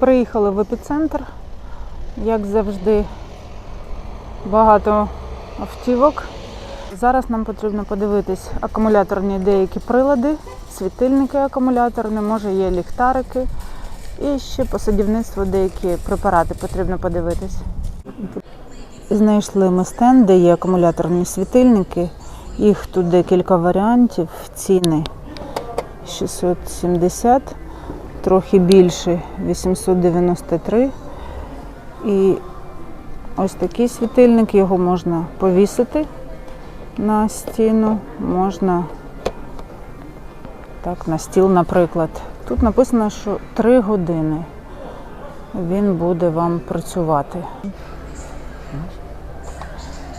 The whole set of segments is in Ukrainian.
Приїхали в епіцентр, як завжди, багато автівок. Зараз нам потрібно подивитись акумуляторні деякі прилади, світильники акумуляторні, може є ліхтарики. І ще по садівництву деякі препарати потрібно подивитись. Знайшли ми стенд, де є акумуляторні світильники. Їх тут декілька варіантів. Ціни 670, трохи більше 893. І ось такий світильник, його можна повісити на стіну, можна так, на стіл, наприклад. Тут написано, що 3 години він буде вам працювати.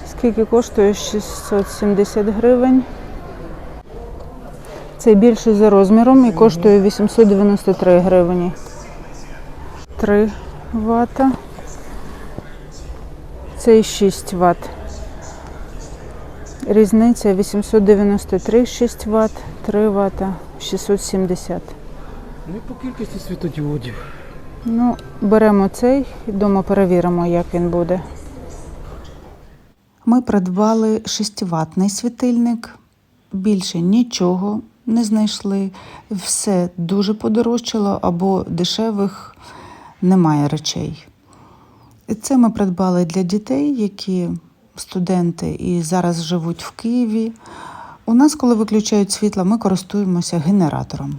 Скільки коштує? 670 гривень. Цей більший за розміром і коштує 893 гривні. 3 вата. Цей 6 ватт. Різниця 893, 6 Вт, 3 Вт, 670. Ну і по кількості світодіодів. Ну, беремо цей і вдома перевіримо, як він буде. Ми придбали 6-ваттний світильник. Більше нічого не знайшли. Все дуже подорожчало або дешевих немає речей. Це ми придбали для дітей, які студенти і зараз живуть в Києві. У нас, коли виключають світло, ми користуємося генератором.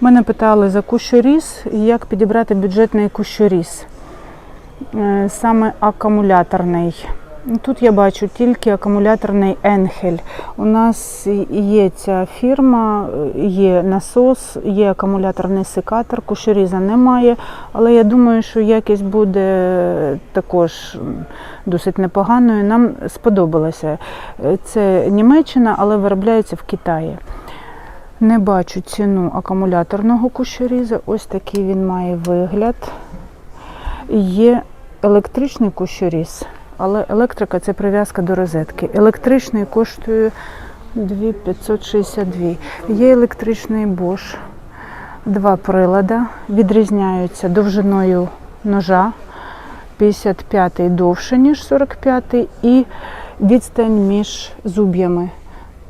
Мене питали за кущоріз, і як підібрати бюджетний кущоріз. Е, Саме акумуляторний. Тут я бачу тільки акумуляторний Енхель. У нас є ця фірма, є насос, є акумуляторний секатор, кущоріза немає, але я думаю, що якість буде також досить непоганою. Нам сподобалося. Це Німеччина, але виробляється в Китаї. Не бачу ціну акумуляторного кущоріза. Ось такий він має вигляд. Є електричний кущоріз, але електрика це прив'язка до розетки. Електричний коштує 2562. Є електричний Bosch. Два прилада. Відрізняються довжиною ножа. 55-й довше, ніж 45-й, і відстань між зуб'ями.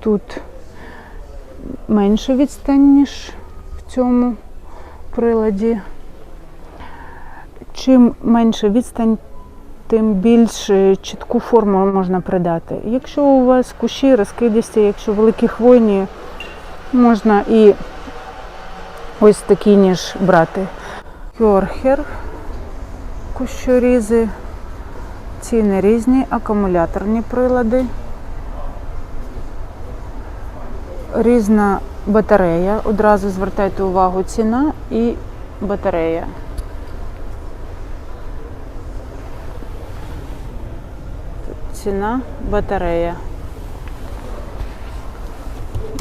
Тут менше відстань, ніж в цьому приладі. Чим менше відстань, тим більш е, чітку форму можна придати. Якщо у вас кущі розкидисті, якщо великі хвойні, можна і ось такий ніж брати. Кьорхер, кущорізи, ціни різні, акумуляторні прилади. різна батарея. Одразу звертайте увагу ціна і батарея. Ціна батарея.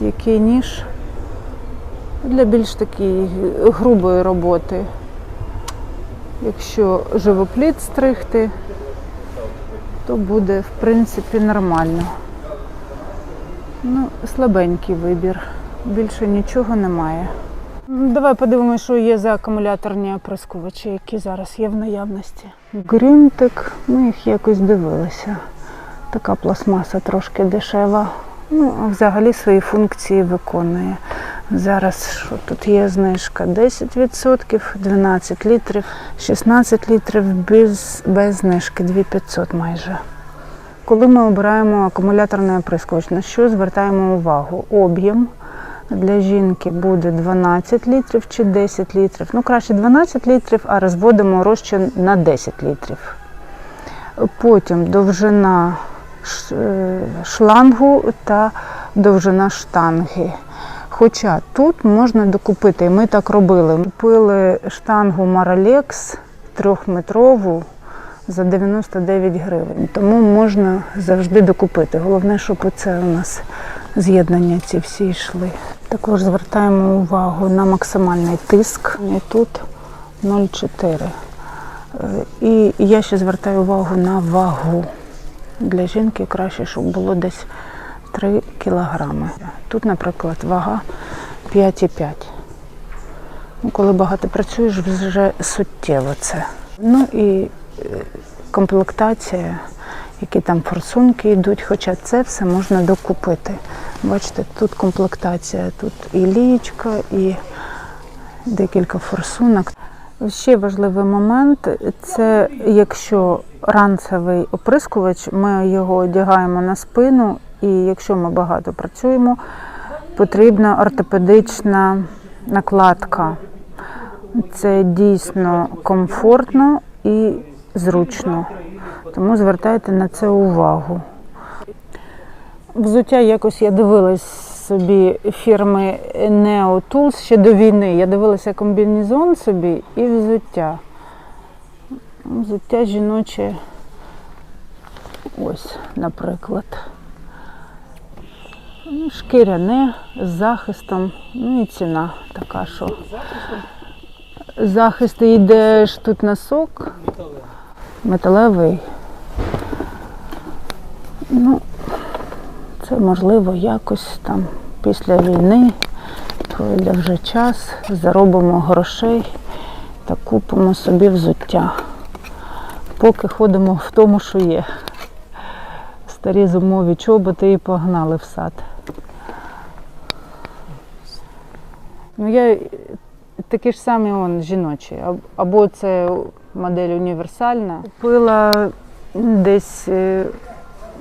Який ніж для більш такої грубої роботи. Якщо живопліт стригти, то буде в принципі нормально. Ну, слабенький вибір. Більше нічого немає. Давай подивимося, що є за акумуляторні оприскувачі, які зараз є в наявності. Грюнтик, ми їх якось дивилися. Така пластмаса трошки дешева. Ну, взагалі свої функції виконує. Зараз що тут є знижка 10%, 12 літрів, 16 літрів без, без знижки 2500 майже. Коли ми обираємо акумуляторний оприскувач, на що звертаємо увагу? Об'єм для жінки буде 12 літрів чи 10 літрів. Ну, краще 12 літрів, а розводимо розчин на 10 літрів. Потім довжина шлангу та довжина штанги. Хоча тут можна докупити, ми так робили. Купили штангу Maralex трьохметрову за 99 гривень. Тому можна завжди докупити. Головне, щоб оце у нас з'єднання ці всі йшли. Також звертаємо увагу на максимальний тиск. І тут 0,4. Е, І я ще звертаю увагу на вагу. Для жінки краще, щоб було десь 3 кілограми. Тут, наприклад, вага 5,5. Ну, Коли багато працюєш, вже суттєво це. Ну і е, комплектація, які там форсунки йдуть, хоча це все можна докупити. Бачите, тут комплектація, тут і лієчка, і декілька форсунок. Ще важливий момент це якщо ранцевий оприскувач, ми його одягаємо на спину, і якщо ми багато працюємо, потрібна ортопедична накладка. Це дійсно комфортно і зручно. Тому звертайте на це увагу. Взуття якось я дивилась собі фірми Neo Tools ще до війни. Я дивилася комбінезон собі і взуття. Взуття жіноче. Ось, наприклад. Ну, Шкіряне з захистом. Ну і ціна така, що. Захист йде ж тут носок. Металевий. Ну, це можливо якось там після війни пройде вже час, заробимо грошей та купимо собі взуття. Поки ходимо в тому, що є. Старі зимові чоботи і погнали в сад. Ну, я такі ж самі он, жіночі. Або це модель універсальна. Купила десь е,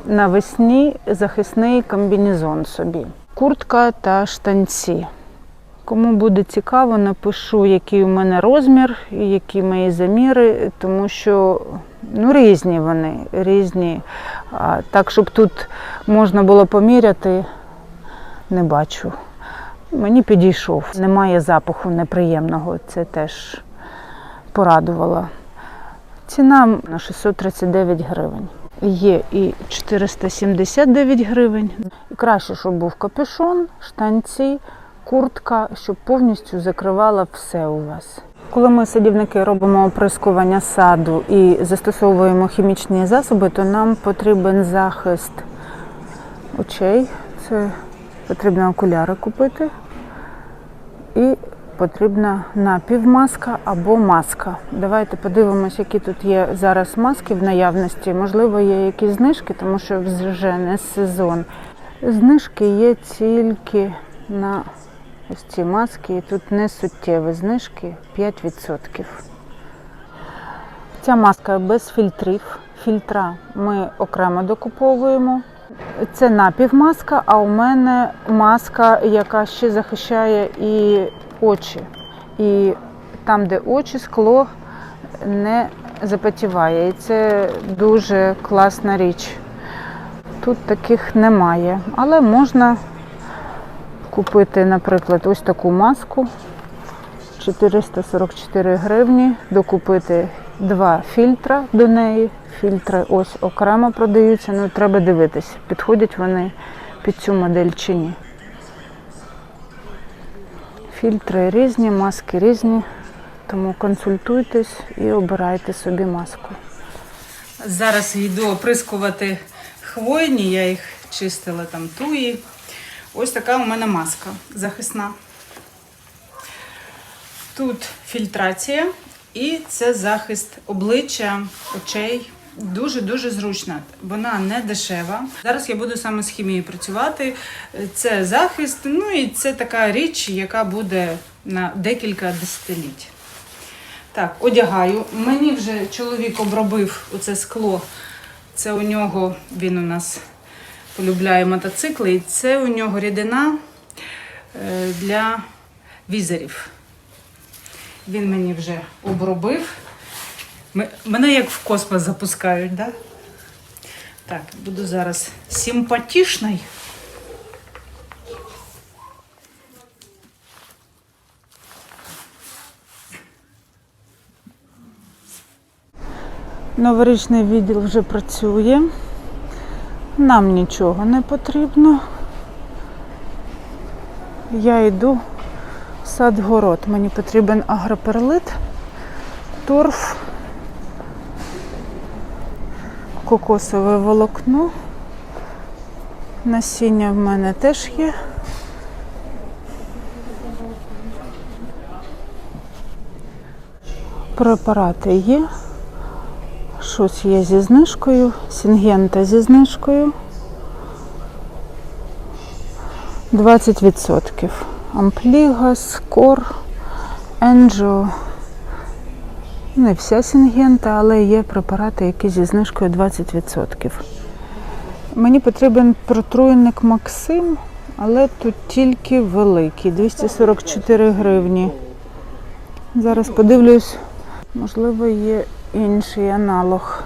навесні захисний комбінезон собі. Куртка та штанці. Кому буде цікаво, напишу, який у мене розмір і які мої заміри, тому що ну, різні вони, різні. А, так, щоб тут можна було поміряти, не бачу. Мені підійшов. Немає запаху неприємного, це теж порадувало. Ціна на 639 гривень. Є і 479 гривень. Краще, щоб був капюшон, штанці, куртка, щоб повністю закривала все у вас. Коли ми садівники робимо оприскування саду і застосовуємо хімічні засоби, то нам потрібен захист очей. Це потрібно окуляри купити. І потрібна напівмаска або маска. Давайте подивимось, які тут є зараз маски в наявності. Можливо, є якісь знижки, тому що вже не сезон. Знижки є тільки на ось ці маски, і тут не суттєві знижки 5%. Ця маска без фільтрів. Фільтра ми окремо докуповуємо. Це напівмаска, а у мене маска, яка ще захищає і очі. І там, де очі, скло не запотіває. І це дуже класна річ. Тут таких немає. Але можна купити, наприклад, ось таку маску 444 гривні, докупити два фільтра до неї. Фільтри ось окремо продаються, ну треба дивитись, підходять вони під цю модель чи ні. Фільтри різні, маски різні, тому консультуйтесь і обирайте собі маску. Зараз йду оприскувати хвойні, я їх чистила там туї. Ось така у мене маска захисна. Тут фільтрація і це захист обличчя, очей. Дуже-дуже зручна. Вона не дешева. Зараз я буду саме з хімією працювати. Це захист, ну і це така річ, яка буде на декілька десятиліть. Так, одягаю. Мені вже чоловік обробив оце скло. Це у нього, він у нас полюбляє мотоцикли, і це у нього рідина е, для візерів. Він мені вже обробив. Мене як в космос запускають, да? Так, буду зараз симпатичний. Новорічний відділ вже працює. Нам нічого не потрібно. Я йду в сад-город. Мені потрібен агроперлит, торф, кокосове волокно. Насіння в мене теж є. Препарати є. Щось є зі знижкою. Сінгента зі знижкою. 20%. Ампліга, Скор, Енджо. Не вся сінгента, але є препарати, які зі знижкою 20%. Мені потрібен протруйник Максим, але тут тільки великий 244 гривні. Зараз подивлюсь, можливо, є інший аналог.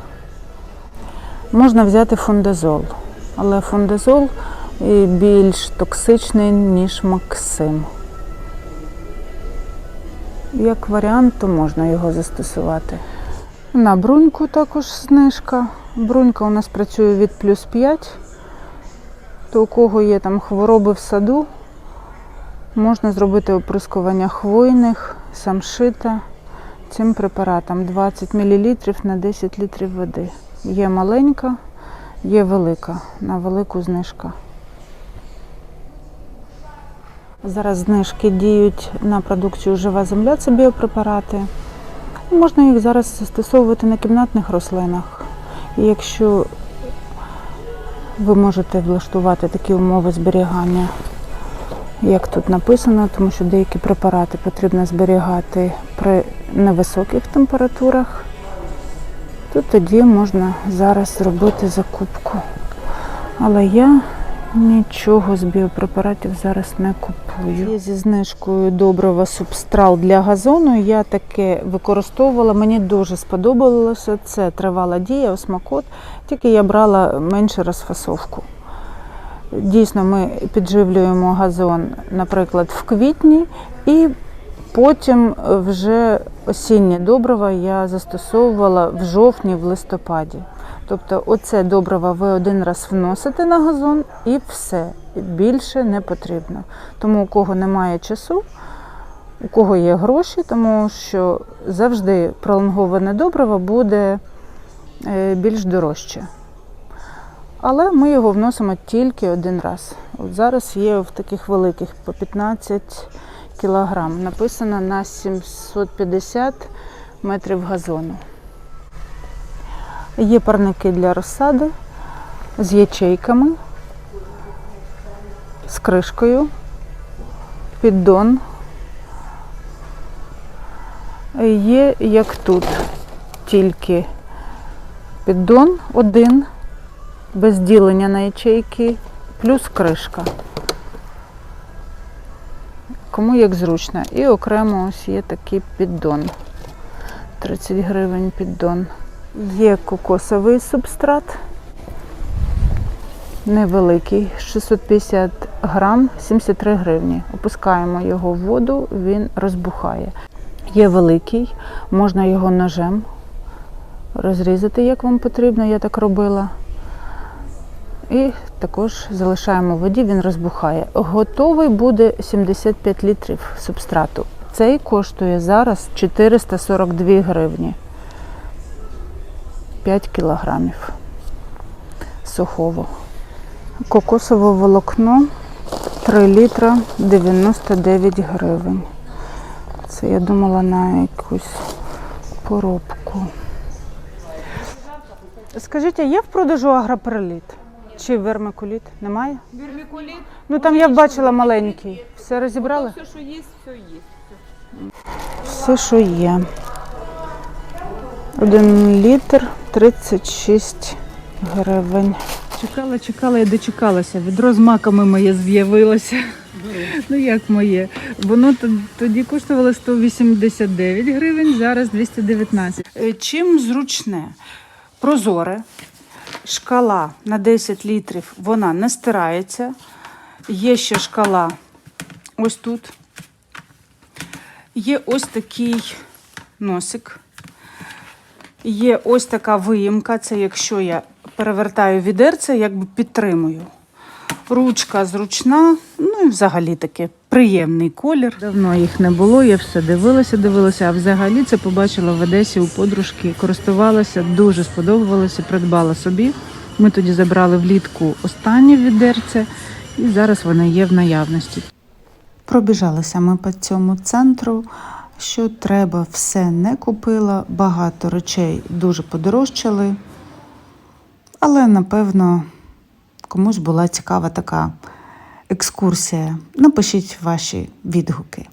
Можна взяти фундазол, але фундазол більш токсичний, ніж Максим. Як варіант, то можна його застосувати. На бруньку також знижка. Брунька у нас працює від плюс 5. То у кого є там хвороби в саду, можна зробити оприскування хвойних, самшита цим препаратом 20 мл на 10 літрів води. Є маленька, є велика, на велику знижка. Зараз знижки діють на продукцію Жива земля, це біопрепарати. Можна їх зараз застосовувати на кімнатних рослинах. І якщо ви можете влаштувати такі умови зберігання, як тут написано, тому що деякі препарати потрібно зберігати при невисоких температурах, то тоді можна зараз зробити закупку. Але я нічого з біопрепаратів зараз не купую. Є зі знижкою доброго субстрал для газону. Я таке використовувала. Мені дуже сподобалося. Це тривала дія, осмакот, тільки я брала менше розфасовку. Дійсно, ми підживлюємо газон, наприклад, в квітні, і потім вже осіннє добрива я застосовувала в жовтні, в листопаді. Тобто, оце добриво ви один раз вносите на газон і все. Більше не потрібно. Тому у кого немає часу, у кого є гроші, тому що завжди пролонговане добриво буде е, більш дорожче. Але ми його вносимо тільки один раз. От зараз є в таких великих по 15 кілограм. Написано на 750 метрів газону. Є парники для розсади з ячейками, з кришкою, піддон. Є як тут, тільки піддон один, без ділення на ячейки, плюс кришка. Кому як зручно. І окремо ось є такий піддон. 30 гривень піддон. Є кокосовий субстрат. Невеликий, 650 грам, 73 гривні. Опускаємо його в воду, він розбухає. Є великий, можна його ножем розрізати, як вам потрібно, я так робила. І також залишаємо в воді, він розбухає. Готовий буде 75 літрів субстрату. Цей коштує зараз 442 гривні. 5 кілограмів сухого. Кокосове волокно 3 літра 99 гривень. Це я думала на якусь поробку. Скажіть, а є в продажу агропереліт? Чи вермикуліт? Немає? Вірмікуліт, Ну там я бачила маленький. Все розібрали? все, що є, все є. Все, що є. Один літр 36 гривень. Чекала, чекала і дочекалася. Відро з маками моє з'явилося. Ну як моє? Воно тоді коштувало 189 гривень, зараз 219. Е, Чим зручне? Прозоре, шкала на 10 літрів, вона не стирається. Є ще шкала ось тут. Є ось такий носик. Є ось така виїмка, це якщо я перевертаю відерце, якби підтримую. Ручка зручна, ну і взагалі таке приємний колір. Давно їх не було, я все дивилася, дивилася, а взагалі це побачила в Одесі у подружки, користувалася, дуже сподобалося, придбала собі. Ми тоді забрали влітку останнє відерце, і зараз воно є в наявності. Пробіжалися ми по цьому центру. що треба, все не купила. Багато речей дуже подорожчали. Але, напевно, комусь була цікава така екскурсія. Напишіть ваші відгуки.